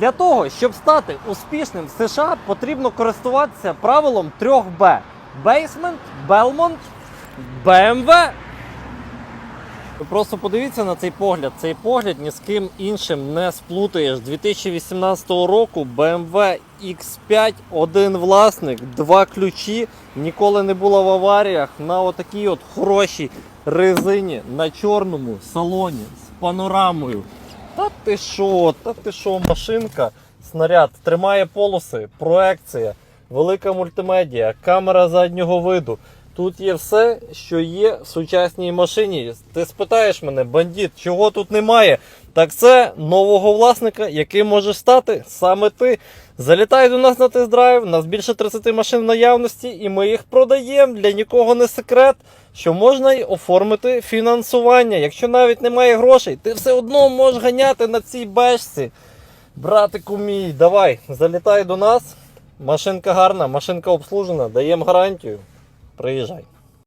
Для того, щоб стати успішним в США, потрібно користуватися правилом 3Б: Basement, Belmont, BMW. Просто подивіться на цей погляд. Цей погляд ні з ким іншим не сплутаєш. 2018 року BMW X5, один власник, два ключі, ніколи не було в аваріях на отакій от хорошій резині на чорному салоні з панорамою. Та ти що, та ти що, машинка, снаряд, тримає полоси, проекція, велика мультимедія, камера заднього виду. Тут є все, що є в сучасній машині. Ти спитаєш мене, бандит, чого тут немає? Так це нового власника, яким можеш стати саме ти. Залітай до нас на тест-драйв, у нас більше 30 машин в наявності, і ми їх продаємо. Для нікого не секрет, що можна й оформити фінансування. Якщо навіть немає грошей, ти все одно можеш ганяти на цій бешці. Братику мій, давай, залітай до нас. Машинка гарна, машинка обслужена, даємо гарантію. Приїжджай.